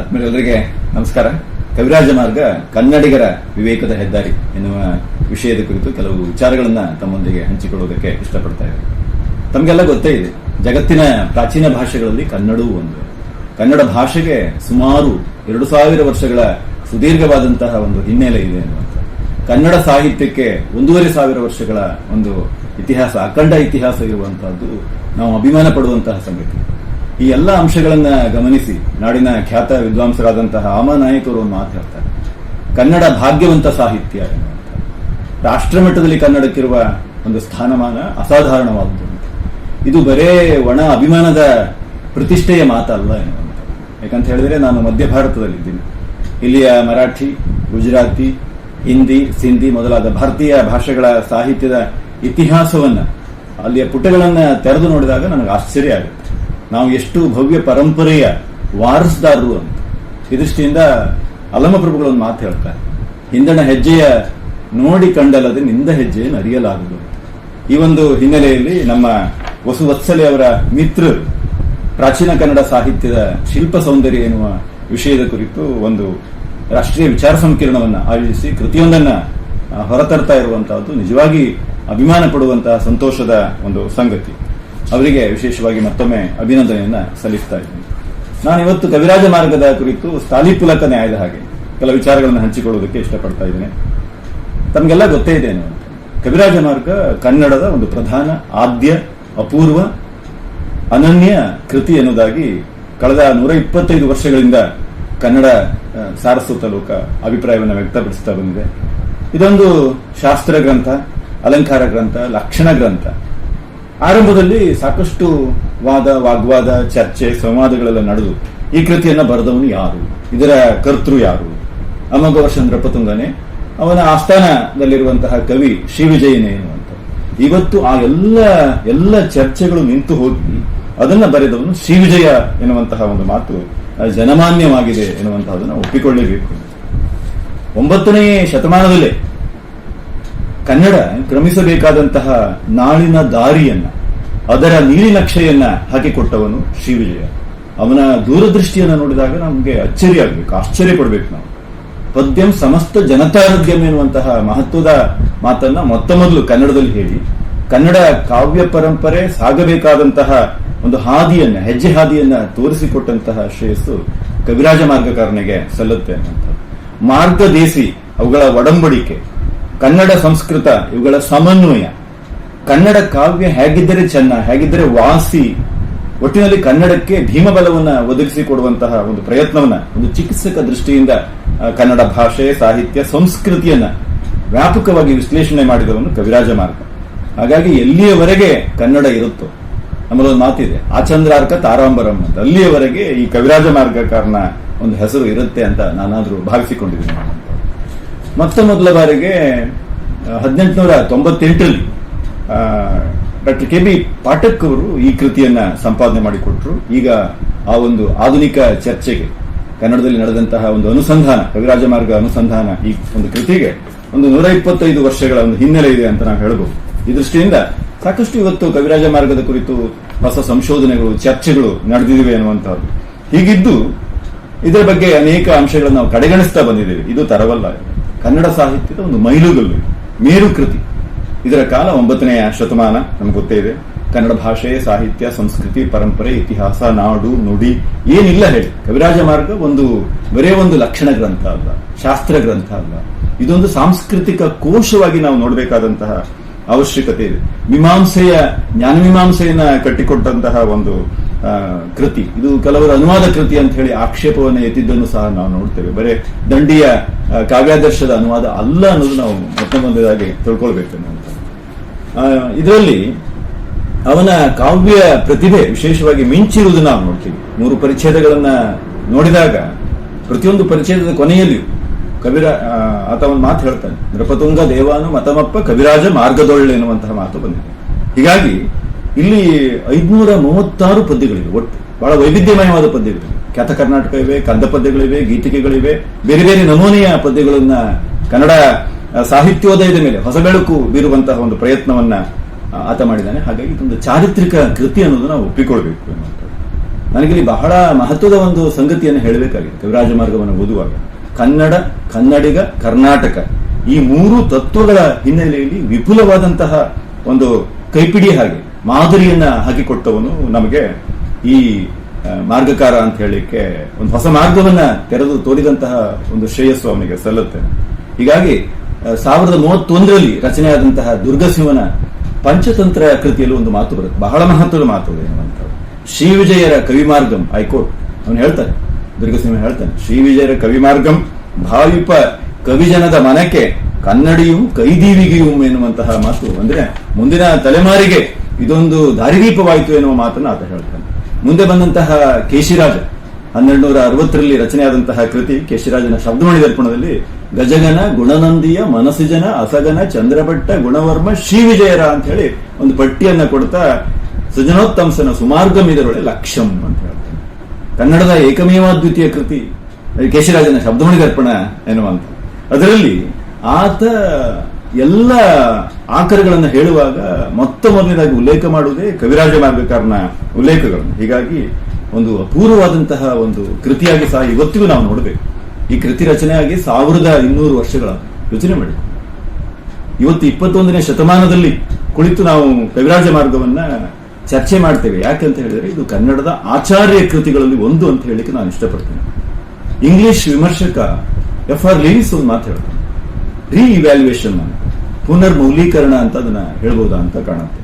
ಆತ್ಮೀಯರೆಲ್ಲರಿಗೆ ನಮಸ್ಕಾರ. ಕವಿರಾಜ ಮಾರ್ಗ ಕನ್ನಡಿಗರ ವಿವೇಕದ ಹೆದ್ದಾರಿ ಎನ್ನುವ ವಿಷಯದ ಕುರಿತು ಕೆಲವು ವಿಚಾರಗಳನ್ನ ತಮ್ಮೊಂದಿಗೆ ಹಂಚಿಕೊಳ್ಳುವುದಕ್ಕೆ ಇಷ್ಟಪಡ್ತಾ ಇದ್ದಾರೆ ತಮಗೆಲ್ಲ ಗೊತ್ತೇ ಇದೆ, ಜಗತ್ತಿನ ಪ್ರಾಚೀನ ಭಾಷೆಗಳಲ್ಲಿ ಕನ್ನಡವೂ ಒಂದು. ಕನ್ನಡ ಭಾಷೆಗೆ ಸುಮಾರು ಎರಡು ಸಾವಿರ ವರ್ಷಗಳ ಸುದೀರ್ಘವಾದಂತಹ ಒಂದು ಹಿನ್ನೆಲೆ ಇದೆ ಅನ್ನುವಂಥ ಕನ್ನಡ ಸಾಹಿತ್ಯಕ್ಕೆ ಒಂದೂವರೆ ಸಾವಿರ ವರ್ಷಗಳ ಒಂದು ಇತಿಹಾಸ, ಅಖಂಡ ಇತಿಹಾಸ ಇರುವಂತಹದ್ದು ನಾವು ಅಭಿಮಾನ ಪಡುವಂತಹ ಸಂಗತಿ. ಈ ಎಲ್ಲ ಅಂಶಗಳನ್ನ ಗಮನಿಸಿ. ನಾಡಿನ ಖ್ಯಾತ ವಿದ್ವಾಂಸರಾದಂತಹ ಆಮ ನಾಯಕರು ಒಂದು ಮಾತು ಕನ್ನಡ ಭಾಗ್ಯವಂತ ಸಾಹಿತ್ಯ ರಾಷ್ಟ್ರಮಟ್ಟದಲ್ಲಿ ರಾಷ್ಟ್ರ ಮಟ್ಟದಲ್ಲಿ ಕನ್ನಡಕ್ಕಿರುವ ಒಂದು ಸ್ಥಾನಮಾನ ಅಸಾಧಾರಣವಾದದ್ದು. ಇದು ಬರೇ ಒಣ ಅಭಿಮಾನದ ಪ್ರತಿಷ್ಠೆಯ ಮಾತಲ್ಲ ಎನ್ನುವಂಥ ಯಾಕಂತ ಹೇಳಿದ್ರೆ ನಾನು ಮಧ್ಯ ಭಾರತದಲ್ಲಿದ್ದೀನಿ. ಇಲ್ಲಿಯ ಮರಾಠಿ, ಗುಜರಾತಿ, ಹಿಂದಿ, ಸಿಂಧಿ ಮೊದಲಾದ ಭಾರತೀಯ ಭಾಷೆಗಳ ಸಾಹಿತ್ಯದ ಇತಿಹಾಸವನ್ನ, ಅಲ್ಲಿಯ ಪುಟಗಳನ್ನ ತೆರೆದು ನೋಡಿದಾಗ ನನಗೆ ಆಶ್ಚರ್ಯ ಆಗುತ್ತೆ. ನಾವು ಎಷ್ಟು ಭವ್ಯ ಪರಂಪರೆಯ ವಾರಸ್ದಾರರು ಅಂತ. ಈ ದೃಷ್ಟಿಯಿಂದ ಅಲಮಪ್ರಭುಗಳು ಒಂದು ಮಾತು ಹೇಳ್ತಾರೆ. ಹಿಂದಣ ಹೆಜ್ಜೆಯ ನೋಡಿ ಕಂಡಲ್ಲದೆ ನಿಂದ ಹೆಜ್ಜೆಯನ್ನು ಅರಿಯಲಾಗದು ಈ ಒಂದು ಹಿನ್ನೆಲೆಯಲ್ಲಿ ನಮ್ಮ ವಸುವತ್ಸಲೆ ಅವರ ಮಿತ್ರ ಪ್ರಾಚೀನ ಕನ್ನಡ ಸಾಹಿತ್ಯದ ಶಿಲ್ಪ ಸೌಂದರ್ಯ ಎನ್ನುವ ವಿಷಯದ ಕುರಿತು ಒಂದು ರಾಷ್ಟ್ರೀಯ ವಿಚಾರ ಸಂಕಿರಣವನ್ನು ಆಯೋಜಿಸಿ ಕೃತಿಯೊಂದನ್ನು ಹೊರತರ್ತಾ ಇರುವಂತಹದ್ದು ನಿಜವಾಗಿ ಅಭಿಮಾನ ಪಡುವಂತಹ ಸಂತೋಷದ ಒಂದು ಸಂಗತಿ. ಅವರಿಗೆ ವಿಶೇಷವಾಗಿ ಮತ್ತೊಮ್ಮೆ ಅಭಿನಂದನೆಯನ್ನ ಸಲ್ಲಿಸ್ತಾ ಇದ್ದೀನಿ. ನಾನು ಇವತ್ತು ಕವಿರಾಜ ಮಾರ್ಗದ ಕುರಿತು ಸ್ಥಾಲಿಪುಲಕ ನ್ಯಾಯದ ಹಾಗೆ ಕೆಲ ವಿಚಾರಗಳನ್ನು ಹಂಚಿಕೊಳ್ಳುವುದಕ್ಕೆ ಇಷ್ಟಪಡ್ತಾ ಇದ್ದೇನೆ. ತಮಗೆಲ್ಲ ಗೊತ್ತೇ ಇದೆ ಕವಿರಾಜ ಮಾರ್ಗ ಕನ್ನಡದ ಒಂದು ಪ್ರಧಾನ, ಆದ್ಯ, ಅಪೂರ್ವ, ಅನನ್ಯ ಕೃತಿ ಎನ್ನುವುದಾಗಿ ಕಳೆದ ನೂರ ಇಪ್ಪತ್ತೈದು ವರ್ಷಗಳಿಂದ ಕನ್ನಡ ಸಾರಸ್ವತ ಲೋಕ ಅಭಿಪ್ರಾಯವನ್ನು ವ್ಯಕ್ತಪಡಿಸ್ತಾ ಬಂದಿದೆ. ಇದೊಂದು ಶಾಸ್ತ್ರ ಗ್ರಂಥ, ಅಲಂಕಾರ ಗ್ರಂಥ, ಲಕ್ಷಣ ಗ್ರಂಥ. ಆರಂಭದಲ್ಲಿ ಸಾಕಷ್ಟು ವಾದ, ವಾಗ್ವಾದ, ಚರ್ಚೆ, ಸಂವಾದಗಳೆಲ್ಲ ನಡೆದು, ಈ ಕೃತಿಯನ್ನ ಬರೆದವನು ಯಾರು? ಇದರ ಕರ್ತೃ ಯಾರು? ಅಮೋಘ ಪತುಂಗನೆ ಅವನ ಆಸ್ಥಾನದಲ್ಲಿರುವಂತಹ ಕವಿ ಶ್ರೀವಿಜಯನೇನು ಅಂತ ಇವತ್ತು ಆ ಎಲ್ಲ ಎಲ್ಲ ಚರ್ಚೆಗಳು ನಿಂತು ಹೋಗಿ, ಅದನ್ನ ಬರೆದವನು ಶ್ರೀವಿಜಯ ಎನ್ನುವಂತಹ ಒಂದು ಮಾತು ಜನಮಾನ್ಯವಾಗಿದೆ ಎನ್ನುವಂತಹದನ್ನು ಒಪ್ಪಿಕೊಳ್ಳಲೇಬೇಕು ಒಂಬತ್ತನೇ ಶತಮಾನದಲ್ಲೇ ಕನ್ನಡ ಕ್ರಮಿಸಬೇಕಾದಂತಹ ನಾಳಿನ ದಾರಿಯನ್ನ, ಅದರ ನೀಲಿನಕ್ಷೆಯನ್ನ ಹಾಕಿಕೊಟ್ಟವನು ಶ್ರೀವಿಜಯ. ಅವನ ದೂರದೃಷ್ಟಿಯನ್ನು ನೋಡಿದಾಗ ನಮಗೆ ಅಚ್ಚರಿ ಆಗ್ಬೇಕು, ಆಶ್ಚರ್ಯ ಪಡ್ಬೇಕು ನಾವು. ಪದ್ಯಂ ಸಮಸ್ತ ಜನತಾರೋಗ್ಯಂ ಎನ್ನುವಂತಹ ಮಹತ್ವದ ಮಾತನ್ನ ಮೊತ್ತ ಮೊದಲು ಕನ್ನಡದಲ್ಲಿ ಹೇಳಿ. ಕನ್ನಡ ಕಾವ್ಯ ಪರಂಪರೆ ಸಾಗಬೇಕಾದಂತಹ ಒಂದು ಹಾದಿಯನ್ನ, ಹೆಜ್ಜೆ ಹಾದಿಯನ್ನ ತೋರಿಸಿಕೊಟ್ಟಂತಹ ಶ್ರೇಯಸ್ಸು ಕವಿರಾಜ ಮಾರ್ಗಕಾರನಿಗೆ ಸಲ್ಲುತ್ತೆ ಅನ್ನುವಂಥ ಮಾರ್ಗದೇಸಿ ಅವುಗಳ ಒಡಂಬಡಿಕೆ ಕನ್ನಡ ಸಂಸ್ಕೃತ ಇವುಗಳ ಸಮನ್ವಯ. ಕನ್ನಡ ಕಾವ್ಯ ಹೇಗಿದ್ದರೆ ಚೆನ್ನ, ಹೇಗಿದ್ದರೆ ವಾಸಿ, ಒಟ್ಟಿನಲ್ಲಿ ಕನ್ನಡಕ್ಕೆ ಭೀಮಬಲವನ್ನ ಒದಗಿಸಿಕೊಡುವಂತಹ ಒಂದು ಪ್ರಯತ್ನವನ್ನ, ಒಂದು ಚಿಕಿತ್ಸಕ ದೃಷ್ಟಿಯಿಂದ ಕನ್ನಡ ಭಾಷೆ, ಸಾಹಿತ್ಯ, ಸಂಸ್ಕೃತಿಯನ್ನ ವ್ಯಾಪಕವಾಗಿ ವಿಶ್ಲೇಷಣೆ ಮಾಡಿದವನು ಕವಿರಾಜ ಮಾರ್ಗ. ಹಾಗಾಗಿ ಎಲ್ಲಿಯವರೆಗೆ ಕನ್ನಡ ಇರುತ್ತೋ, ನಮ್ಮದೊಂದು ಮಾತಿದೆ ಆಚಂದ್ರಾರ್ಕ ತಾರಾಂಬರಂ ಅಂತ. ಅಲ್ಲಿಯವರೆಗೆ ಈ ಕವಿರಾಜ ಮಾರ್ಗಕಾರನ ಒಂದು ಹೆಸರು ಇರುತ್ತೆ ಅಂತ ನಾನಾದರೂ ಭಾವಿಸಿಕೊಂಡಿದ್ದೀನಿ. ಮೊತ್ತ ಮೊದಲ ಬಾರಿಗೆ ಹದಿನೆಂಟುನೂರ ತೊಂಬತ್ತೆಂಟರಲ್ಲಿ ಡಾಕ್ಟರ್ ಕೆ ಬಿ ಪಾಠಕ್ ಅವರು ಈ ಕೃತಿಯನ್ನ ಸಂಪಾದನೆ ಮಾಡಿಕೊಟ್ರು. ಈಗ ಆ ಒಂದು ಆಧುನಿಕ ಚರ್ಚೆಗೆ, ಕನ್ನಡದಲ್ಲಿ ನಡೆದಂತಹ ಒಂದು ಅನುಸಂಧಾನ, ಕವಿರಾಜ ಮಾರ್ಗ ಅನುಸಂಧಾನ ಈ ಒಂದು ಕೃತಿಗೆ ಒಂದು ನೂರ ಇಪ್ಪತ್ತೈದು ವರ್ಷಗಳ ಒಂದು ಹಿನ್ನೆಲೆ ಇದೆ ಅಂತ ನಾವು ಹೇಳಬಹುದು ಈ ದೃಷ್ಟಿಯಿಂದ ಸಾಕಷ್ಟು ಇವತ್ತು ಕವಿರಾಜ ಮಾರ್ಗದ ಕುರಿತು ಹೊಸ ಸಂಶೋಧನೆಗಳು, ಚರ್ಚೆಗಳು ನಡೆದಿವೆ ಅನ್ನುವಂಥದ್ದು. ಹೀಗಿದ್ದು, ಇದರ ಬಗ್ಗೆ ಅನೇಕ ಅಂಶಗಳನ್ನು ನಾವು ಕಡೆಗಣಿಸ್ತಾ ಬಂದಿದ್ದೇವೆ. ಇದು ತರವಲ್ಲ. ಕನ್ನಡ ಸಾಹಿತ್ಯದ ಒಂದು ಮೈಲುಗಲ್ಲು, ಮೇರು ಕೃತಿ. ಇದರ ಕಾಲ ಒಂಬತ್ತನೆಯ ಶತಮಾನ, ನಮ್ಗೆ ಗೊತ್ತೇ ಇದೆ. ಕನ್ನಡ ಭಾಷೆ, ಸಾಹಿತ್ಯ, ಸಂಸ್ಕೃತಿ, ಪರಂಪರೆ, ಇತಿಹಾಸ, ನಾಡು, ನುಡಿ, ಏನಿಲ್ಲ ಹೇಳಿ. ಕವಿರಾಜ ಮಾರ್ಗ ಒಂದು ಬರೇ ಒಂದು ಲಕ್ಷಣ ಗ್ರಂಥ ಅಲ್ಲ, ಶಾಸ್ತ್ರ ಗ್ರಂಥ ಅಲ್ಲ. ಇದೊಂದು ಸಾಂಸ್ಕೃತಿಕ ಕೋಶವಾಗಿ ನಾವು ನೋಡಬೇಕಾದಂತಹ ಅವಶ್ಯಕತೆ ಇದೆ. ಮೀಮಾಂಸೆಯ ಜ್ಞಾನಮೀಮಾಂಸೆಯನ್ನ ಕಟ್ಟಿಕೊಟ್ಟಂತಹ ಒಂದು ಕೃತಿ. ಇದು ಕೆಲವರು ಅನುವಾದ ಕೃತಿ ಅಂತ ಹೇಳಿ ಆಕ್ಷೇಪವನ್ನು ಎತ್ತಿದ್ದನ್ನು ಸಹ ನಾವು ನೋಡ್ತೇವೆ. ಬರೇ ದಂಡಿಯ ಕಾವ್ಯಾದರ್ಶದ ಅನುವಾದ ಅಲ್ಲ ಅನ್ನೋದು ನಾವು ಮೊದಲಾಗಿ ತಿಳ್ಕೊಳ್ಬೇಕು. ಆ, ಇದರಲ್ಲಿ ಅವನ ಕಾವ್ಯ ಪ್ರತಿಭೆ ವಿಶೇಷವಾಗಿ ಮಿಂಚಿರುವುದು ನಾವು ನೋಡ್ತೀವಿ. ಮೂರು ಪರಿಚ್ಛೇದಗಳನ್ನ ನೋಡಿದಾಗ ಪ್ರತಿಯೊಂದು ಪರಿಚ್ಛೇದದ ಕೊನೆಯಲ್ಲಿ ಕವಿರ ಆತ ಒಂದು ಮಾತು ಹೇಳ್ತಾನೆ. ನೃಪತುಂಗ ದೇವಾನು ಮತಮಪ್ಪ ಕವಿರಾಜ ಮಾರ್ಗದೊಳ್ಳೆ ಎನ್ನುವಂತಹ ಮಾತು ಬಂದಿದೆ. ಹೀಗಾಗಿ ಇಲ್ಲಿ ಐದ್ನೂರ ಮೂವತ್ತಾರು ಪದ್ಯಗಳಿವೆ ಒಟ್ಟು. ಬಹಳ ವೈವಿಧ್ಯಮಯವಾದ ಪದ್ಯಗಳಿವೆ. ಖ್ಯಾತ ಕರ್ನಾಟಕ ಇವೆ, ಕಂದ ಪದ್ಯಗಳಿವೆ, ಗೀತಿಕೆಗಳಿವೆ, ಬೇರೆ ಬೇರೆ ನಮೂನೆಯ ಪದ್ಯಗಳನ್ನ ಕನ್ನಡ ಸಾಹಿತ್ಯೋದಯದ ಮೇಲೆ ಹೊಸ ಬೆಳಕು ಬೀರುವಂತಹ ಒಂದು ಪ್ರಯತ್ನವನ್ನ ಆತ ಮಾಡಿದ್ದಾನೆ. ಹಾಗಾಗಿ ಇದೊಂದು ಚಾರಿತ್ರಿಕ ಕೃತಿ ಅನ್ನೋದು ನಾವು ಒಪ್ಪಿಕೊಳ್ಬೇಕು. ನನಗಿಲ್ಲಿ ಬಹಳ ಮಹತ್ವದ ಒಂದು ಸಂಗತಿಯನ್ನು ಹೇಳಬೇಕಾಗಿದೆ. ಕವಿರಾಜ ಮಾರ್ಗವನ್ನು ಓದುವಾಗ. ಕನ್ನಡ, ಕನ್ನಡಿಗ, ಕರ್ನಾಟಕ ಈ ಮೂರು ತತ್ವಗಳ ಹಿನ್ನೆಲೆಯಲ್ಲಿ ವಿಪುಲವಾದಂತಹ ಒಂದು ಕೈಪಿಡಿ ಹಾಗೆ ಮಾದರಿಯನ್ನ ಹಾಕಿಕೊಟ್ಟವನು ನಮಗೆ ಈ ಮಾರ್ಗಕಾರ ಅಂತ ಹೇಳಿಕ್ಕೆ ಒಂದು ಹೊಸ ಮಾರ್ಗವನ್ನ ತೆರೆದು ತೋರಿದಂತಹ ಒಂದು ಶ್ರೇಯಸ್ಸು ಅವನಿಗೆ ಸಲ್ಲುತ್ತೆ. ಹೀಗಾಗಿ ಸಾವಿರದ ಮೂವತ್ತೊಂದರಲ್ಲಿ ರಚನೆಯಾದಂತಹ ದುರ್ಗಸಿಂಹನ ಪಂಚತಂತ್ರ ಕೃತಿಯಲ್ಲಿ ಒಂದು ಮಾತು ಬರುತ್ತೆ. ಬಹಳ ಮಹತ್ವದ ಮಾತು ಏನಂತ ಶ್ರೀ ವಿಜಯರ ಕವಿಮಾರ್ಗಂ ಹೈಕೋರ್ಟ್ ಅವನು ಹೇಳ್ತಾನೆ, ದುರ್ಗಸಿಂಹ ಹೇಳ್ತಾನೆ, ಶ್ರೀ ವಿಜಯರ ಕವಿಮಾರ್ಗಂ ಭಾವಿಪ ಕವಿಜನದ ಮನಕ್ಕೆ ಕನ್ನಡಿಯು ಕೈದೀವಿಗೆಯೂ ಎನ್ನುವಂತಹ ಮಾತು. ಅಂದ್ರೆ ಮುಂದಿನ ತಲೆಮಾರಿಗೆ ಇದೊಂದು ದಾರಿದೀಪವಾಯಿತು ಎನ್ನುವ ಮಾತನ್ನು ಆತ ಹೇಳ್ತಾನೆ. ಮುಂದೆ ಬಂದಂತಹ ಕೇಶಿರಾಜ ಹನ್ನೆರಡು ನೂರ ಅರವತ್ತರಲ್ಲಿ ರಚನೆಯಾದಂತಹ ಕೃತಿ ಕೇಶಿರಾಜನ ಶಬ್ದಮಣಿ ದರ್ಪಣದಲ್ಲಿ ಗಜಗನ, ಗುಣನಂದಿಯ, ಮನಸಿಜನ, ಅಸಗನ, ಚಂದ್ರಭಟ್ಟ, ಗುಣವರ್ಮ, ಶ್ರೀವಿಜಯರ ಅಂತ ಹೇಳಿ ಒಂದು ಪಟ್ಟಿಯನ್ನ ಕೊಡ್ತಾ ಸೃಜನೋತ್ತಂಸನ ಸುಮಾರ್ಗಂ ಲಕ್ಷಂ ಅಂತ ಹೇಳ್ತಾನೆ. ಕನ್ನಡದ ಏಕಮೇವಾದ್ವಿತೀಯ ಕೃತಿ ಕೇಶಿರಾಜನ ಶಬ್ದಮಣಿ ದರ್ಪಣ ಎನ್ನುವಂತ ಅದರಲ್ಲಿ ಆತ ಎಲ್ಲ ಆಕರಗಳನ್ನು ಹೇಳುವಾಗ ಮೊತ್ತ ಮೊದಲನೇದಾಗಿ ಉಲ್ಲೇಖ ಮಾಡುವುದೇ ಕವಿರಾಜ ಮಾರ್ಗಕಾರನ ಉಲ್ಲೇಖಗಳನ್ನು ಹೀಗಾಗಿ ಒಂದು ಅಪೂರ್ವವಾದಂತಹ ಒಂದು ಕೃತಿಯಾಗಿ ಸಹ ಇವತ್ತಿಗೂ ನಾವು ನೋಡಬೇಕು. ಈ ಕೃತಿ ರಚನೆಯಾಗಿ ಸಾವಿರದ ಇನ್ನೂರು ವರ್ಷಗಳ ಯೋಚನೆ ಮಾಡಿ. ಇವತ್ತು ಇಪ್ಪತ್ತೊಂದನೇ ಶತಮಾನದಲ್ಲಿ ಕುಳಿತು ನಾವು ಕವಿರಾಜ ಮಾರ್ಗವನ್ನ ಚರ್ಚೆ ಮಾಡ್ತೇವೆ. ಯಾಕೆ ಅಂತ ಹೇಳಿದ್ರೆ ಇದು ಕನ್ನಡದ ಆಚಾರ್ಯ ಕೃತಿಗಳಲ್ಲಿ ಒಂದು ಅಂತ ಹೇಳಿಕ್ಕೆ ನಾನು ಇಷ್ಟಪಡ್ತೇನೆ. ಇಂಗ್ಲಿಷ್ ವಿಮರ್ಶಕ ಎಫ್ ಆರ್ ಲಿವಿಸ್ ಒಂದು ಮಾತು ಹೇಳ್ತಾರೆ ರೀ ಇವ್ಯಾಲ್ಯೂಯೇಷನ್ ಪುನರ್ ಮೌಲ್ಯೀಕರಣ ಅಂತ ಅದನ್ನ ಹೇಳ್ಬೋದಾ ಅಂತ ಕಾಣುತ್ತೆ.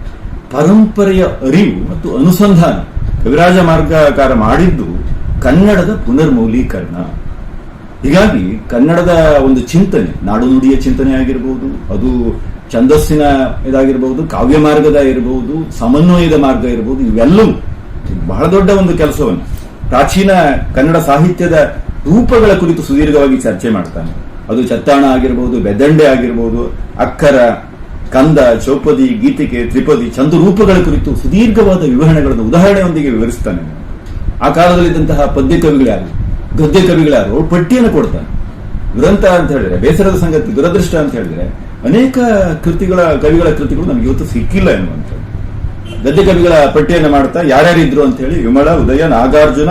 ಪರಂಪರೆಯ ಅರಿವು ಮತ್ತು ಅನುಸಂಧಾನ. ಕವಿರಾಜ ಮಾರ್ಗಕಾರ ಮಾಡಿದ್ದು ಕನ್ನಡದ ಪುನರ್ಮೌಲೀಕರಣ ಹೀಗಾಗಿ ಕನ್ನಡದ ಒಂದು ಚಿಂತನೆ ನಾಡು ನುಡಿಯ ಚಿಂತನೆ ಆಗಿರಬಹುದು ಅದು ಛಂದಸ್ಸಿನ ಇದಾಗಿರಬಹುದು ಕಾವ್ಯ ಮಾರ್ಗದ ಇರಬಹುದು ಸಮನ್ವಯದ ಮಾರ್ಗ ಇರಬಹುದು ಇವೆಲ್ಲವೂ ಬಹಳ ದೊಡ್ಡ ಒಂದು ಕೆಲಸವನ್ನು ಪ್ರಾಚೀನ ಕನ್ನಡ ಸಾಹಿತ್ಯದ ರೂಪಗಳ ಕುರಿತು ಸುದೀರ್ಘವಾಗಿ ಚರ್ಚೆ ಮಾಡ್ತಾನೆ. ಅದು ಚತ್ತಾಣ ಆಗಿರ್ಬೋದು, ಬೆದಂಡೆ ಆಗಿರ್ಬೋದು, ಅಕ್ಕರ ಕಂದ ಚೌಪದಿ ಗೀತಿಕೆ, ತ್ರಿಪದಿ ಚಂದ್ರರೂಪಗಳ ರೂಪಗಳ ಕುರಿತು ಸುದೀರ್ಘವಾದ ವಿವರಣೆಗಳನ್ನು ಉದಾಹರಣೆಯೊಂದಿಗೆ ವಿವರಿಸ್ತಾನೆ ಆ ಕಾಲದಲ್ಲಿದ್ದಂತಹ ಪದ್ಯ ಕವಿಗಳ್ಯಾರು ಗದ್ಯ ಕವಿಗಳ್ಯಾರು ಪಟ್ಟಿಯನ್ನು ಕೊಡ್ತಾನೆ ದುರಂತ ಅಂತ ಹೇಳಿದ್ರೆ, ಬೇಸರದ ಸಂಗತಿ, ದುರದೃಷ್ಟ ಅಂತ ಹೇಳಿದ್ರೆ, ಅನೇಕ ಕೃತಿಗಳ, ಕವಿಗಳ ಕೃತಿಗಳು ನಮ್ಗೆ ಇವತ್ತು ಸಿಕ್ಕಿಲ್ಲ ಎನ್ನುವಂಥದ್ದು. ಗದ್ಯ ಕವಿಗಳ ಪಟ್ಟಿಯನ್ನು ಮಾಡ್ತಾ ಯಾರ್ಯಾರಿದ್ರು ಅಂತ ಹೇಳಿ ವಿಮಳ ಉದಯ, ನಾಗಾರ್ಜುನ,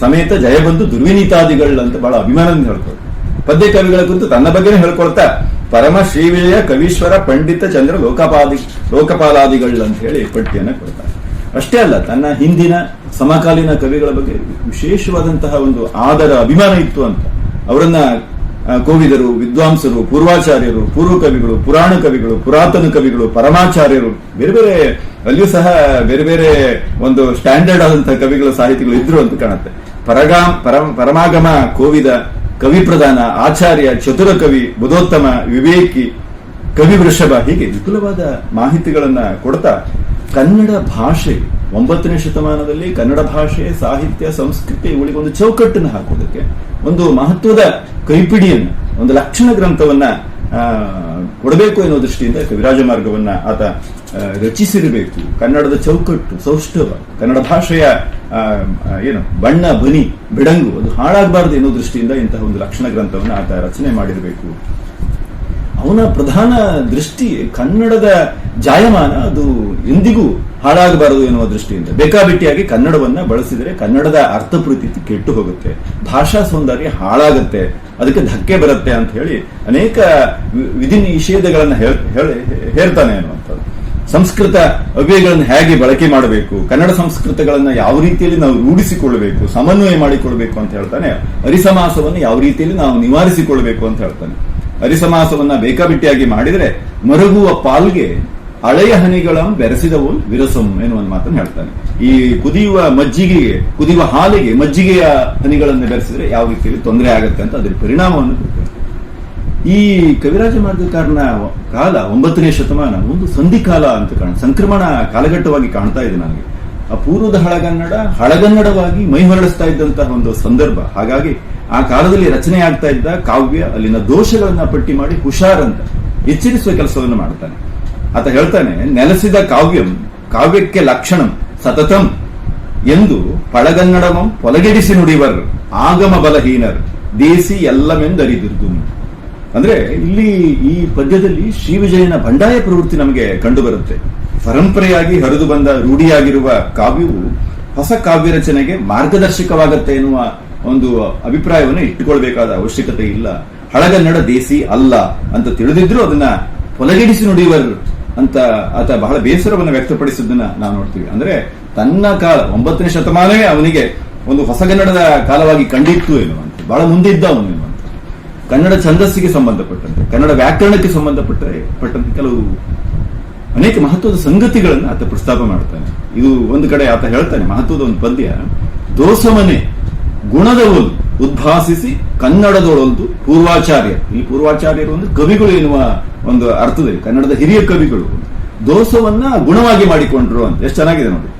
ಸಮೇತ ಜಯಬಂಧು ದುರ್ವಿನೀತಾದಿಗಳು ಅಂತ ಬಹಳ ಅಭಿಮಾನದಿಂದ ಹೇಳ್ತಾರೆ ಪದ್ಯ ಕವಿಗಳ ಕುರಿತು ತನ್ನ ಬಗ್ಗೆನೇ ಹೇಳ್ಕೊಳ್ತಾ, ಪರಮ ಶ್ರೀವಿಜಯ ಕವೀಶ್ವರ ಪಂಡಿತ ಚಂದ್ರ ಲೋಕಪಾದಿ ಲೋಕಪಾಲಾದಿಗಳು ಅಂತ ಹೇಳಿ ಪಟ್ಟಿಯನ್ನ ಕೊಡ್ತಾರೆ. ಅಷ್ಟೇ ಅಲ್ಲ, ತನ್ನ ಹಿಂದಿನ ಸಮಕಾಲೀನ ಕವಿಗಳ ಬಗ್ಗೆ ವಿಶೇಷವಾದಂತಹ ಒಂದು ಆದರ, ಅಭಿಮಾನ ಇತ್ತು ಅಂತ. ಅವರನ್ನ ಕೋವಿದರು, ವಿದ್ವಾಂಸರು, ಪೂರ್ವಾಚಾರ್ಯರು, ಪೂರ್ವ ಕವಿಗಳು, ಪುರಾಣ ಕವಿಗಳು, ಪುರಾತನ ಕವಿಗಳು, ಪರಮಾಚಾರ್ಯರು, ಬೇರೆ ಬೇರೆ, ಅಲ್ಲಿಯೂ ಸಹ ಬೇರೆ ಬೇರೆ ಒಂದು ಸ್ಟ್ಯಾಂಡರ್ಡ್ ಆದಂತಹ ಕವಿಗಳ ಸಾಹಿತಿಗಳು ಇದ್ರು ಅಂತ ಕಾಣುತ್ತೆ. ಪರಗಾ ಪರಮ ಪರಮಾಗಮ, ಕೋವಿದ ಕವಿ ಪ್ರಧಾನ ಆಚಾರ್ಯ ಚತುರ ಕವಿ ಬುಧೋತ್ತಮ ವಿವೇಕಿ ಕವಿ ವೃಷಭ ಹೀಗೆ ವಿಪುಲವಾದ ಮಾಹಿತಿಗಳನ್ನ ಕೊಡ್ತಾ ಕನ್ನಡ ಭಾಷೆ ಒಂಬತ್ತನೇ ಶತಮಾನದಲ್ಲಿ ಕನ್ನಡ ಭಾಷೆ, ಸಾಹಿತ್ಯ, ಸಂಸ್ಕೃತಿ ಇವುಗಳಿಗೆ ಒಂದು ಚೌಕಟ್ಟನ್ನು ಹಾಕೋದಕ್ಕೆ ಒಂದು ಮಹತ್ವದ ಕೈಪಿಡಿಯನ್ನು, ಒಂದು ಲಕ್ಷಣ ಗ್ರಂಥವನ್ನ ಕೊಡಬೇಕು ಎನ್ನುವ ದೃಷ್ಟಿಯಿಂದ ಕವಿರಾಜ ಮಾರ್ಗವನ್ನ ಆತ ರಚಿಸಿರಬೇಕು. ಕನ್ನಡದ ಚೌಕಟ್ಟು, ಸೌಷ್ಠವ, ಕನ್ನಡ ಭಾಷೆಯ ಏನು, ಬಣ್ಣ, ಬನಿ, ಬಿಡಂಗು, ಅದು ಹಾಳಾಗಬಾರದು ಎನ್ನುವ ದೃಷ್ಟಿಯಿಂದ ಇಂತಹ ಒಂದು ಲಕ್ಷಣ ಗ್ರಂಥವನ್ನು ಆತ ರಚನೆ ಮಾಡಿರಬೇಕು. ಅವನ ಪ್ರಧಾನ ದೃಷ್ಟಿ, ಕನ್ನಡದ ಜಾಯಮಾನ, ಅದು ಎಂದಿಗೂ ಹಾಳಾಗಬಾರದು ಎನ್ನುವ ದೃಷ್ಟಿಯಿಂದ. ಬೇಕಾಬಿಟ್ಟಿಯಾಗಿ ಕನ್ನಡವನ್ನ ಬಳಸಿದರೆ ಕನ್ನಡದ ಅರ್ಥಪ್ರತಿ ಕೆಟ್ಟು ಹೋಗುತ್ತೆ. ಭಾಷಾ ಸೌಂದರ್ಯ ಹಾಳಾಗುತ್ತೆ. ಅದಕ್ಕೆ ಧಕ್ಕೆ ಬರುತ್ತೆ ಅಂತ ಹೇಳಿ ಅನೇಕ ವಿಧಿ ನಿಷೇಧಗಳನ್ನು ಹೇಳ್- ಹೇಳಿ ಹೇಳ್ತಾನೆ ಅನ್ನುವಂಥದ್ದು. ಸಂಸ್ಕೃತ ಅವ್ಯಯಗಳನ್ನು ಹೇಗೆ ಬಳಕೆ ಮಾಡಬೇಕು, ಕನ್ನಡ ಸಂಸ್ಕೃತಗಳನ್ನ ಯಾವ ರೀತಿಯಲ್ಲಿ ನಾವು ರೂಢಿಸಿಕೊಳ್ಳಬೇಕು, ಸಮನ್ವಯ ಮಾಡಿಕೊಳ್ಬೇಕು ಅಂತ ಹೇಳ್ತಾನೆ. ಅರಿಸಮಾಸವನ್ನು ಯಾವ ರೀತಿಯಲ್ಲಿ ನಾವು ನಿವಾರಿಸಿಕೊಳ್ಬೇಕು ಅಂತ ಹೇಳ್ತಾನೆ. ಅರಿಸಮಾಸವನ್ನ ಬೇಕಾಬಿಟ್ಟಿಯಾಗಿ ಮಾಡಿದರೆ ಮರಗುವ ಪಾಲ್ಗೆ ಹಳೆಯ ಹನಿಗಳಂ ಬೆರೆಸಿದವು ವಿರಸಂ ಎನ್ನುವ ಮಾತನ್ನು ಹೇಳ್ತಾನೆ. ಈ ಕುದಿಯುವ ಮಜ್ಜಿಗೆಗೆ ಕುದಿಯುವ ಹಾಲಿಗೆ ಮಜ್ಜಿಗೆಯ ಹನಿಗಳನ್ನು ಬೆರೆಸಿದ್ರೆ ಯಾವ ರೀತಿಯಲ್ಲಿ ತೊಂದರೆ ಆಗುತ್ತೆ ಅಂತ ಅದರ ಪರಿಣಾಮವನ್ನು ಈ ಕವಿರಾಜ ಮಾರ್ಗಕಾರನ ಕಾಲ ಒಂಬತ್ತನೇ ಶತಮಾನ, ಒಂದು ಸಂಧಿ ಕಾಲ ಅಂತ ಕಾಣ, ಸಂಕ್ರಮಣ ಕಾಲಘಟ್ಟವಾಗಿ ಕಾಣ್ತಾ ಇದೆ ನನಗೆ. ಆ ಪೂರ್ವದ ಹಳಗನ್ನಡ, ಹಳಗನ್ನಡವಾಗಿ ಮೈ ಹೊರಡಿಸ್ತಾ ಇದ್ದಂತಹ ಒಂದು ಸಂದರ್ಭ. ಹಾಗಾಗಿ ಆ ಕಾಲದಲ್ಲಿ ರಚನೆ ಆಗ್ತಾ ಇದ್ದ ಕಾವ್ಯ, ಅಲ್ಲಿನ ದೋಷಗಳನ್ನ ಪಟ್ಟಿ ಮಾಡಿ ಹುಷಾರ್ ಅಂತ ಎಚ್ಚರಿಸುವ ಕೆಲಸವನ್ನು ಮಾಡ್ತಾನೆ ಆತ ಹೇಳ್ತಾನೆ, ನೆಲೆಸಿದ ಕಾವ್ಯಂ, ಕಾವ್ಯಕ್ಕೆ ಲಕ್ಷಣಂ. ಸತತಂ ಎಂದು ಪಳಗನ್ನಡವಂ ಪೊಲಗೆಡಿಸಿ ನುಡಿವರ್ ಆಗಮ ಬಲಹೀನರ್ ದೇಸಿ ಎಲ್ಲಮೆಂದರಿದುರ್ದು ಅಂದ್ರೆ ಇಲ್ಲಿ ಈ ಪದ್ಯದಲ್ಲಿ ಶ್ರೀ ವಿಜಯನ ಬಂಡಾಯ ಪ್ರವೃತ್ತಿ ನಮಗೆ ಕಂಡು ಬರುತ್ತೆ ಪರಂಪರೆಯಾಗಿ ಹರಿದು ಬಂದ ರೂಢಿಯಾಗಿರುವ ಕಾವ್ಯವು ಹೊಸ ಕಾವ್ಯ ರಚನೆಗೆ ಮಾರ್ಗದರ್ಶಕವಾಗತ್ತೆ ಎನ್ನುವ ಒಂದು ಅಭಿಪ್ರಾಯವನ್ನು ಇಟ್ಟುಕೊಳ್ಬೇಕಾದ ಅವಶ್ಯಕತೆ ಇಲ್ಲ. ಹಳಗನ್ನಡ ದೇಸಿ ಅಲ್ಲ ಅಂತ ತಿಳಿದಿದ್ರು ಅದನ್ನ ಪೊಲಗಿಡಿಸಿ ನುಡಿಯುವರು ಅಂತ ಆತ ಬಹಳ ಬೇಸರವನ್ನು ವ್ಯಕ್ತಪಡಿಸಿದ್ದನ್ನ ನಾವು ನೋಡ್ತೀವಿ. ಅಂದ್ರೆ ತನ್ನ ಕಾಲ, ಒಂಬತ್ತನೇ ಶತಮಾನವೇ ಅವನಿಗೆ ಒಂದು ಹೊಸಗನ್ನಡದ ಕಾಲವಾಗಿ ಕಂಡಿತ್ತು ಎನ್ನುವಂತ ಬಹಳ ಮುಂದೆ ಇದ್ದ ಅವನು ಎನ್ನುವಂತ ಕನ್ನಡ ಛಂದಸ್ಸಿಗೆ ಸಂಬಂಧಪಟ್ಟಂತೆ, ಕನ್ನಡ ವ್ಯಾಕರಣಕ್ಕೆ ಸಂಬಂಧಪಟ್ಟ ಪಟ್ಟಂತೆ ಕೆಲವು ಅನೇಕ ಮಹತ್ವದ ಸಂಗತಿಗಳನ್ನು ಆತ ಪ್ರಸ್ತಾಪ ಮಾಡ್ತಾನೆ. ಇದು ಒಂದು ಕಡೆ ಆತ ಹೇಳ್ತಾನೆ, ಮಹತ್ವದ ಒಂದು ಪದ್ಯ, ದೋಸಮನೆ, ಗುಣದ ಒಲ್ ಉದ್ಭಾಸಿಸಿ ಕನ್ನಡದೊಳೊಂದು ಪೂರ್ವಾಚಾರ್ಯ. ಈ ಪೂರ್ವಾಚಾರ್ಯರು ಅಂದ್ರೆ ಕವಿಗಳು ಎನ್ನುವ ಒಂದು ಅರ್ಥದಲ್ಲಿ, ಕನ್ನಡದ ಹಿರಿಯ ಕವಿಗಳು. ದೋಸವನ್ನ ಗುಣವಾಗಿ ಮಾಡಿಕೊಂಡ್ರು ಅಂತ. ಎಷ್ಟು ಚೆನ್ನಾಗಿದೆ ನೋಡಿ.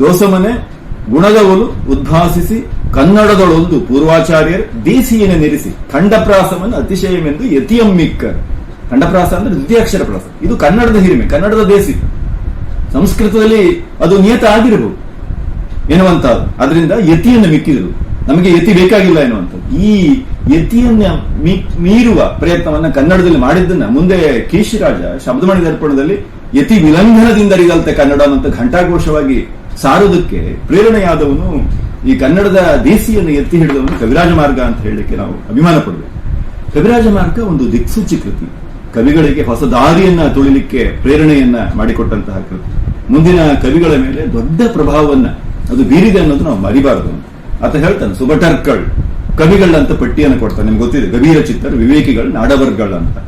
ದೋಸಮನೆ ಮನೆ ಒಲು ಉದ್ಭಾಸಿಸಿ ಕನ್ನಡದೊಳೊಂದು ಪೂರ್ವಾಚಾರ್ಯರು ದೇಸಿಯನ ನಿರಿಸಿ ಖಂಡಪ್ರಾಸವನ್ನು ಅತಿಶಯವೆಂದು ಯತಿಯಮ್ಮಿಕ್ಕರ್ ಖಂಡಪ್ರಾಸ ಅಂದ್ರೆ ದ್ವಿತೀಯಾಕ್ಷರ ಪ್ರಾಸ ಇದು ಕನ್ನಡದ ಹಿರಿಮೆ, ಕನ್ನಡದ ದೇಸಿ ಸಂಸ್ಕೃತದಲ್ಲಿ ಅದು ನಿಯತ ಆಗಿರಬಹುದು ಎನ್ನುವಂತಹದ್ದು ಅದರಿಂದ ಯತಿಯನ್ನು ಮಿಕ್ಕಿದರು. ನಮಗೆ ಯತಿ ಬೇಕಾಗಿಲ್ಲ ಎನ್ನುವಂಥದ್ದು. ಈ ಯತಿಯನ್ನ ಮೀರುವ ಪ್ರಯತ್ನವನ್ನ ಕನ್ನಡದಲ್ಲಿ ಮಾಡಿದ್ದನ್ನ ಮುಂದೆ ಕೇಶಿರಾಜ ಶಬ್ದಮಣಿ ದರ್ಪಣದಲ್ಲಿ ಯತಿ ವಿಲಂಘನದಿಂದ ಅರಿಗಲ್ತೆ ಕನ್ನಡ ಅನ್ನುವಂಥ ಘಂಟಾಘೋಷವಾಗಿ ಸಾರುವುದಕ್ಕೆ ಪ್ರೇರಣೆಯಾದವನು ಈ ಕನ್ನಡದ ದೇಸಿಯನ್ನು ಎತ್ತಿ ಹಿಡಿದವನು ಕವಿರಾಜ ಮಾರ್ಗ ಅಂತ ಹೇಳಲಿಕ್ಕೆ ನಾವು ಅಭಿಮಾನ ಪಡಬೇಕು ಕವಿರಾಜ ಮಾರ್ಗ ಒಂದು ದಿಕ್ಸೂಚಿ ಕೃತಿ. ಕವಿಗಳಿಗೆ ಹೊಸ ದಾರಿಯನ್ನ ತುಳಿಲಿಕ್ಕೆ ಪ್ರೇರಣೆಯನ್ನ ಮಾಡಿಕೊಟ್ಟಂತಹ ಕೃತಿ. ಮುಂದಿನ ಕವಿಗಳ ಮೇಲೆ ದೊಡ್ಡ ಪ್ರಭಾವವನ್ನ ಅದು ಬೀರಿದೆ ಅನ್ನೋದು ನಾವು ಮರಿಬಾರದು ಆತ ಹೇಳ್ತಾನೆ ಸುಬಟರ್ಕಳ್ ಕವಿಗಳಂತ ಪಟ್ಟಿಯನ್ನು ಕೊಡ್ತಾನೆ ನಿಮ್ಗೆ ಗೊತ್ತಿದೆ, ಗಭೀರ ಚಿತ್ರ ವಿವೇಕಿಗಳು, ನಾಡವರ್ಗಳು ಅಂತ.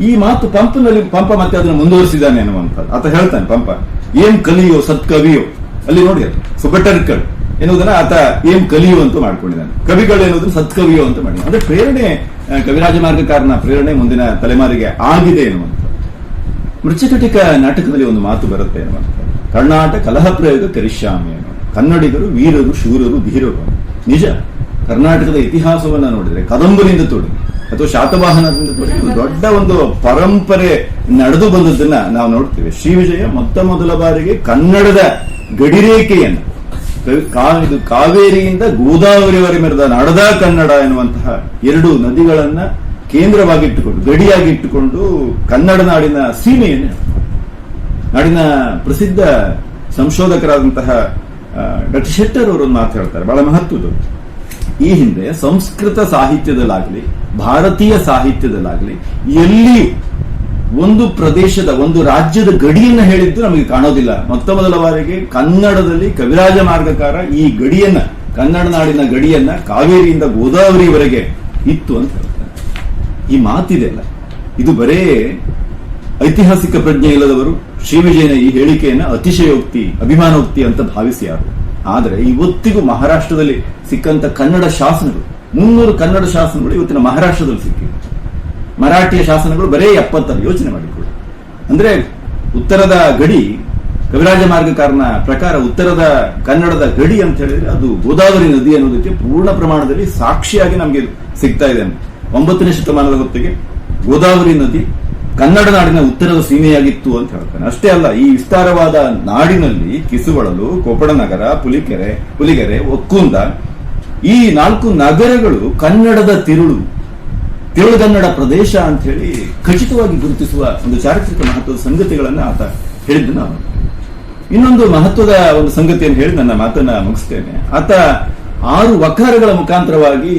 ಈ ಮಾತು ಪಂಪನಲ್ಲಿ, ಪಂಪ ಮತ್ತೆ ಅದನ್ನು ಮುಂದುವರಿಸಿದ್ದಾನೆ ಅನ್ನುವಂಥದ್ದು. ಆತ ಹೇಳ್ತಾನೆ, ಪಂಪ ಏನ್ ಕಲಿಯೋ ಸತ್ಕವಿಯೋ. ಅಲ್ಲಿ ನೋಡಿ ಅದು ಸುಬಟರ್ಕಳ್ ಎನ್ನುವುದನ್ನ ಆತ ಏನ್ ಕಲಿಯೋ ಅಂತ ಮಾಡ್ಕೊಂಡಿದ್ದಾನೆ. ಕವಿಗಳು ಎನ್ನುವುದನ್ನು ಸತ್ಕವಿಯೋ ಅಂತ ಮಾಡಿ ಅಂದ್ರೆ ಪ್ರೇರಣೆ ಕವಿರಾಜ ಮಾರ್ಗಕಾರನ ಪ್ರೇರಣೆ ಮುಂದಿನ ತಲೆಮಾರಿಗೆ ಆಗಿದೆ ಎನ್ನುವಂಥದ್ದು. ಮೃಚಕಟಿಕ ನಾಟಕದಲ್ಲಿ ಒಂದು ಮಾತು ಬರುತ್ತೆ ಎನ್ನುವಂಥದ್ದು. ಕರ್ನಾಟಕ ಕಲಹ ಪ್ರಯೋಗ ಕರಿಶ್ಯಾಮಿ ಕನ್ನಡಿಗರು, ವೀರರು, ಶೂರರು, ಧೀರರು ನಿಜ. ಕರ್ನಾಟಕದ ಇತಿಹಾಸವನ್ನ ನೋಡಿದ್ರೆ ಕದಂಬರಿಂದ ತೊಡಗಿ ಅಥವಾ ಶಾತವಾಹನದಿಂದ ತೊಡಗಿ ದೊಡ್ಡ ಒಂದು ಪರಂಪರೆ ನಡೆದು ಬಂದದ್ದನ್ನ ನಾವು ನೋಡ್ತೇವೆ. ಶ್ರೀ ವಿಜಯ ಮೊತ್ತ ಮೊದಲ ಬಾರಿಗೆ ಕನ್ನಡದ ಗಡಿರೇಖೆಯನ್ನು ಇದು ಕಾವೇರಿಯಿಂದ ಗೋದಾವರಿವರೆ ಮೆರೆದ ನಡೆದ ಕನ್ನಡ ಎನ್ನುವಂತಹ ಎರಡು ನದಿಗಳನ್ನ ಕೇಂದ್ರವಾಗಿಟ್ಟುಕೊಂಡು, ಗಡಿಯಾಗಿಟ್ಟುಕೊಂಡು ಕನ್ನಡ ನಾಡಿನ ಸೀಮೆಯನ್ನು, ನಾಡಿನ ಪ್ರಸಿದ್ಧ ಸಂಶೋಧಕರಾದಂತಹ ಡಾಕ್ಟರ್ ಶೆಟ್ಟರ್ ಅವರು ಒಂದು ಹೇಳ್ತಾರೆ. ಬಹಳ ಮಹತ್ವದ್ದು. ಈ ಹಿಂದೆ ಸಂಸ್ಕೃತ ಸಾಹಿತ್ಯದಲ್ಲಾಗಲಿ, ಭಾರತೀಯ ಸಾಹಿತ್ಯದಲ್ಲಾಗಲಿ, ಎಲ್ಲಿ ಒಂದು ಪ್ರದೇಶದ, ಒಂದು ರಾಜ್ಯದ ಗಡಿಯನ್ನ ಹೇಳಿದ್ದು ನಮಗೆ ಕಾಣೋದಿಲ್ಲ. ಮೊತ್ತ ಮೊದಲ ಬಾರಿಗೆ ಕನ್ನಡದಲ್ಲಿ ಕವಿರಾಜ ಮಾರ್ಗಕಾರ ಈ ಗಡಿಯನ್ನ, ಕನ್ನಡ ನಾಡಿನ ಗಡಿಯನ್ನ ಕಾವೇರಿಯಿಂದ ಗೋದಾವರಿವರೆಗೆ ಇತ್ತು ಅಂತ ಹೇಳ್ತಾರೆ. ಈ ಮಾತಿದೆಯಲ್ಲ ಇದು ಬರೇ ಐತಿಹಾಸಿಕ ಪ್ರಜ್ಞೆ ಇಲ್ಲದವರು ಶ್ರೀವಿಜಯನ ಈ ಹೇಳಿಕೆಯನ್ನ ಅತಿಶಯೋಕ್ತಿ, ಅಭಿಮಾನೋಕ್ತಿ ಅಂತ ಭಾವಿಸಿ ಯಾರು? ಆದರೆ ಇವತ್ತಿಗೂ ಮಹಾರಾಷ್ಟ್ರದಲ್ಲಿ ಸಿಕ್ಕಂತ ಕನ್ನಡ ಶಾಸನಗಳು, ಮುನ್ನೂರು ಕನ್ನಡ ಶಾಸನಗಳು ಇವತ್ತಿನ ಮಹಾರಾಷ್ಟ್ರದಲ್ಲಿ ಸಿಕ್ಕಿವೆ. ಮರಾಠಿಯ ಶಾಸನಗಳು ಬರೇ ಎಪ್ಪತ್ತರ ಯೋಚನೆ ಮಾಡಿಕೊಳ್ಳಿ ಅಂದ್ರೆ ಉತ್ತರದ ಗಡಿ, ಕವಿರಾಜ ಮಾರ್ಗಕಾರನ ಪ್ರಕಾರ ಉತ್ತರದ ಕನ್ನಡದ ಗಡಿ ಅಂತ ಹೇಳಿದ್ರೆ ಅದು ಗೋದಾವರಿ ನದಿ ಅನ್ನೋದಕ್ಕೆ ಪೂರ್ಣ ಪ್ರಮಾಣದಲ್ಲಿ ಸಾಕ್ಷಿಯಾಗಿ ನಮಗೆ ಸಿಗ್ತಾ ಇದೆ ಒಂಬತ್ತನೇ ಶತಮಾನದ ಹೊತ್ತಿಗೆ ಗೋದಾವರಿ ನದಿ ಕನ್ನಡ ನಾಡಿನ ಉತ್ತರದ ಸೀಮೆಯಾಗಿತ್ತು ಅಂತ ಹೇಳ್ತಾನೆ. ಅಷ್ಟೇ ಅಲ್ಲ, ಈ ವಿಸ್ತಾರವಾದ ನಾಡಿನಲ್ಲಿ ಕಿಸುವಳಲು ಕೊಪ್ಪಳನಗರ ಪುಲಿಕೆರೆ, ಪುಲಿಗೆರೆ, ಒಕ್ಕುಂದ, ಈ ನಾಲ್ಕು ನಗರಗಳು ಕನ್ನಡದ ತಿರುಳು ತಿರುಳುಗನ್ನಡ ಪ್ರದೇಶ ಅಂತ ಹೇಳಿ ಖಚಿತವಾಗಿ ಗುರುತಿಸುವ ಒಂದು ಚಾರಿತ್ರಿಕ ಮಹತ್ವದ ಸಂಗತಿಗಳನ್ನ ಆತ ಹೇಳಿದ್ದು ನಾನು. ಇನ್ನೊಂದು ಮಹತ್ವದ ಒಂದು ಸಂಗತಿಯನ್ನು ಹೇಳಿ ನನ್ನ ಮಾತನ್ನ ಮುಗಿಸ್ತೇನೆ. ಆತ ಆರು ವಕಾರಗಳ ಮುಖಾಂತರವಾಗಿ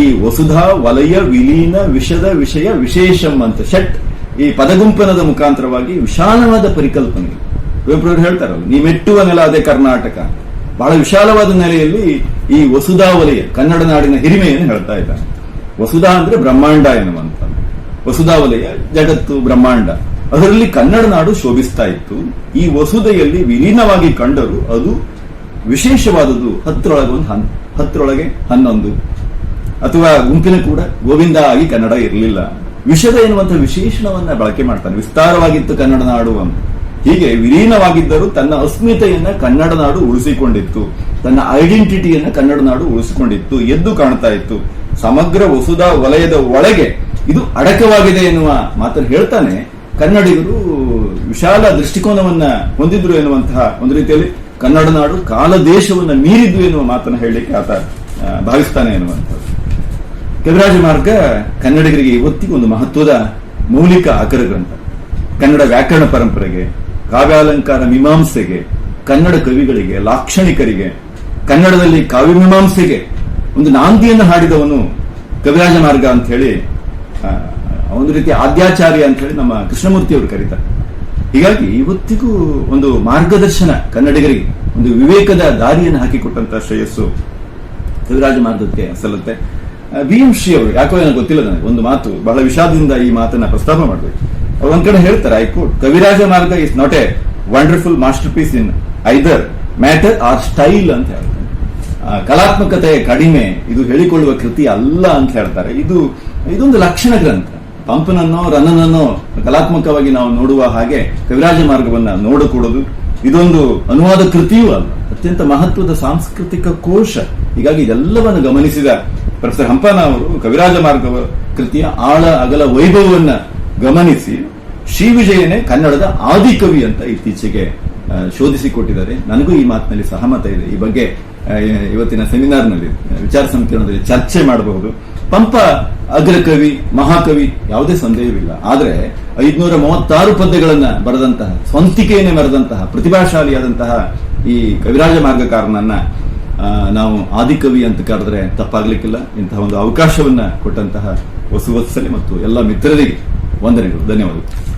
ಈ ವಸುಧಾ, ವಲಯ, ವಿಲೀನ, ವಿಷದ ವಿಷಯ ವಿಶೇಷಂ ಅಂತ, ಷಟ್ ಈ ಪದಗುಂಪನದ ಮುಖಾಂತರವಾಗಿ ವಿಶಾಲವಾದ ಪರಿಕಲ್ಪನೆ. ಕುವೆಂಪುರವರು ಹೇಳ್ತಾರಲ್ಲ ನೀ ಮೆಟ್ಟುವ ನೆಲ ಅದೇ ಕರ್ನಾಟಕ. ಬಹಳ ವಿಶಾಲವಾದ ನೆಲೆಯಲ್ಲಿ ಈ ವಸುಧಾ ವಲಯ, ಕನ್ನಡ ನಾಡಿನ ಹಿರಿಮೆಯನ್ನು ಹೇಳ್ತಾ ಇದ್ದಾರೆ. ವಸುಧಾ ಅಂದ್ರೆ ಬ್ರಹ್ಮಾಂಡ ಎನ್ನುವಂತ. ವಸುಧಾ ವಲಯ, ಜಗತ್ತು ಬ್ರಹ್ಮಾಂಡ. ಅದರಲ್ಲಿ ಕನ್ನಡ ನಾಡು ಶೋಭಿಸ್ತಾ ಇತ್ತು. ಈ ವಸುಧೆಯಲ್ಲಿ ವಿಲೀನವಾಗಿ ಕಂಡರು ಅದು ವಿಶೇಷವಾದದ್ದು ಹತ್ತರೊಳಗೆ ಒಂದು ಹನ್, ಹತ್ತರೊಳಗೆ ಹನ್ನೊಂದು. ಅಥವಾ ಗುಂಪಿನ ಕೂಡ ಗೋವಿಂದ ಆಗಿ ಕನ್ನಡ ಇರಲಿಲ್ಲ. ವಿಷದ ಎನ್ನುವಂತಹ ವಿಶೇಷಣವನ್ನ ಬಳಕೆ ಮಾಡ್ತಾನೆ. ವಿಸ್ತಾರವಾಗಿತ್ತು ಕನ್ನಡ ನಾಡು ಹೀಗೆ ವಿಲೀನವಾಗಿದ್ದರೂ ತನ್ನ ಅಸ್ಮಿತೆಯನ್ನ ಕನ್ನಡ ನಾಡು ಉಳಿಸಿಕೊಂಡಿತ್ತು. ತನ್ನ ಐಡೆಂಟಿಟಿಯನ್ನ ಕನ್ನಡ ನಾಡು ಉಳಿಸಿಕೊಂಡಿತ್ತು. ಎದ್ದು ಕಾಣ್ತಾ ಇತ್ತು. ಸಮಗ್ರ ವಸುಧಾ ವಲಯದ ಒಳಗೆ ಇದು ಅಡಕವಾಗಿದೆ ಎನ್ನುವ ಮಾತನ್ನು ಹೇಳ್ತಾನೆ. ಕನ್ನಡಿಗರು ವಿಶಾಲ ದೃಷ್ಟಿಕೋನವನ್ನ ಹೊಂದಿದ್ರು ಎನ್ನುವಂತಹ ಒಂದು ರೀತಿಯಲ್ಲಿ ಕನ್ನಡ ನಾಡು ಕಾಲ ದೇಶವನ್ನ ಮೀರಿದ್ವು ಎನ್ನುವ ಮಾತನ್ನು ಹೇಳಲಿಕ್ಕೆ ಆತ ಭಾವಿಸ್ತಾನೆ ಎನ್ನುವಂಥದ್ದು. ಕವಿರಾಜ ಮಾರ್ಗ ಕನ್ನಡಿಗರಿಗೆ ಇವತ್ತಿಗೂ ಒಂದು ಮಹತ್ವದ ಮೌಲಿಕ ಆಕರ ಗ್ರಂಥ. ಕನ್ನಡ ವ್ಯಾಕರಣ ಪರಂಪರೆಗೆ, ಕಾವ್ಯಾಲಂಕಾರ ಮೀಮಾಂಸೆಗೆ, ಕನ್ನಡ ಕವಿಗಳಿಗೆ, ಲಾಕ್ಷಣಿಕರಿಗೆ, ಕನ್ನಡದಲ್ಲಿ ಕಾವ್ಯ ಮೀಮಾಂಸೆಗೆ ಒಂದು ನಾಂದಿಯನ್ನು ಹಾಡಿದವನು ಕವಿರಾಜ ಮಾರ್ಗ ಅಂತ ಹೇಳಿ ಒಂದು ರೀತಿ ಆದ್ಯಾಚಾರ್ಯ ಅಂತ ಹೇಳಿ ನಮ್ಮ ಕೃಷ್ಣಮೂರ್ತಿ ಅವರು ಕರೀತಾರೆ. ಹೀಗಾಗಿ ಇವತ್ತಿಗೂ ಒಂದು ಮಾರ್ಗದರ್ಶನ ಕನ್ನಡಿಗರಿಗೆ, ಒಂದು ವಿವೇಕದ ದಾರಿಯನ್ನು ಹಾಕಿಕೊಟ್ಟಂತ ಶ್ರೇಯಸ್ಸು ಕವಿರಾಜ ಮಾರ್ಗಕ್ಕೆ ಸಲ್ಲುತ್ತೆ. ಬಿ ಎಂ ಶ್ರೀ ಅವರು, ಯಾಕೋ ಏನೋ ಗೊತ್ತಿಲ್ಲ ನನಗೆ, ಒಂದು ಮಾತು, ಬಹಳ ವಿಷಾದದಿಂದ ಈ ಮಾತನ್ನ ಪ್ರಸ್ತಾಪ ಮಾಡಬೇಕು. ಅವ್ರು ಒಂದ್ ಕಡೆ ಹೇಳ್ತಾರೆ I quote Kavirajamarga is not a wonderful masterpiece in either matter or style ಅಂತ ಹೇಳ್ತಾರೆ. ಕಲಾತ್ಮಕತೆ ಕಡಿಮೆ, ಇದು ಹೇಳಿಕೊಳ್ಳುವ ಕೃತಿ ಅಲ್ಲ ಅಂತ ಹೇಳ್ತಾರೆ. ಇದು, ಇದೊಂದು ಲಕ್ಷಣ ಗ್ರಂಥ. ಪಂಪನನ್ನೋ, ರನ್ನನನ್ನೋ, ಕಲಾತ್ಮಕವಾಗಿ ನಾವು ನೋಡುವ ಹಾಗೆ ಕವಿರಾಜ ಮಾರ್ಗವನ್ನ ನೋಡಕೂಡುದು. ಇದೊಂದು ಅನುವಾದ ಕೃತಿಯೂ ಅಲ್ಲ, ಅತ್ಯಂತ ಮಹತ್ವದ ಸಾಂಸ್ಕೃತಿಕ ಕೋಶ. ಹೀಗಾಗಿ ಇದೆಲ್ಲವನ್ನು ಗಮನಿಸಿದ ಪ್ರೊಫೆಸರ್ ಹಂಪನ ಅವರು ಕವಿರಾಜ ಮಾರ್ಗವ ಕೃತಿಯ ಆಳ ಅಗಲ ವೈಭವವನ್ನ ಗಮನಿಸಿ ಶ್ರೀ ವಿಜಯನೇ ಕನ್ನಡದ ಆದಿಕವಿ ಅಂತ ಇತ್ತೀಚೆಗೆ ಶೋಧಿಸಿಕೊಟ್ಟಿದ್ದಾರೆ. ನನಗೂ ಈ ಮಾತಿನಲ್ಲಿ ಸಹಮತ ಇದೆ. ಈ ಬಗ್ಗೆ ಇವತ್ತಿನ ಸೆಮಿನಾರ್ನಲ್ಲಿ ವಿಚಾರ ಸಂಕಿರಣದಲ್ಲಿ ಚರ್ಚೆ ಮಾಡಬಹುದು. ಪಂಪ ಅಗ್ರಕವಿ, ಮಹಾಕವಿ ಯಾವುದೇ ಸಂದೇಹವಿಲ್ಲ. ಆದರೆ ಐದ್ನೂರ ಮೂವತ್ತಾರು ಪದ್ಯಗಳನ್ನ ಬರೆದಂತಹ, ಸ್ವಂತಿಕೆಯನ್ನೇ ಮರೆದಂತಹ, ಪ್ರತಿಭಾಶಾಲಿಯಾದಂತಹ ಈ ಕವಿರಾಜ ಮಾರ್ಗಕಾರನನ್ನ ನಾವು ಆದಿಕವಿ ಅಂತ ಕರೆದ್ರೆ ತಪ್ಪಾಗ್ಲಿಕ್ಕಿಲ್ಲ. ಇಂತಹ ಒಂದು ಅವಕಾಶವನ್ನ ಕೊಟ್ಟಂತಹ ಹೊಸ ಮತ್ತು ಎಲ್ಲ ಮಿತ್ರರಿಗೆ ವಂದನೆಗಳು. ಧನ್ಯವಾದಗಳು.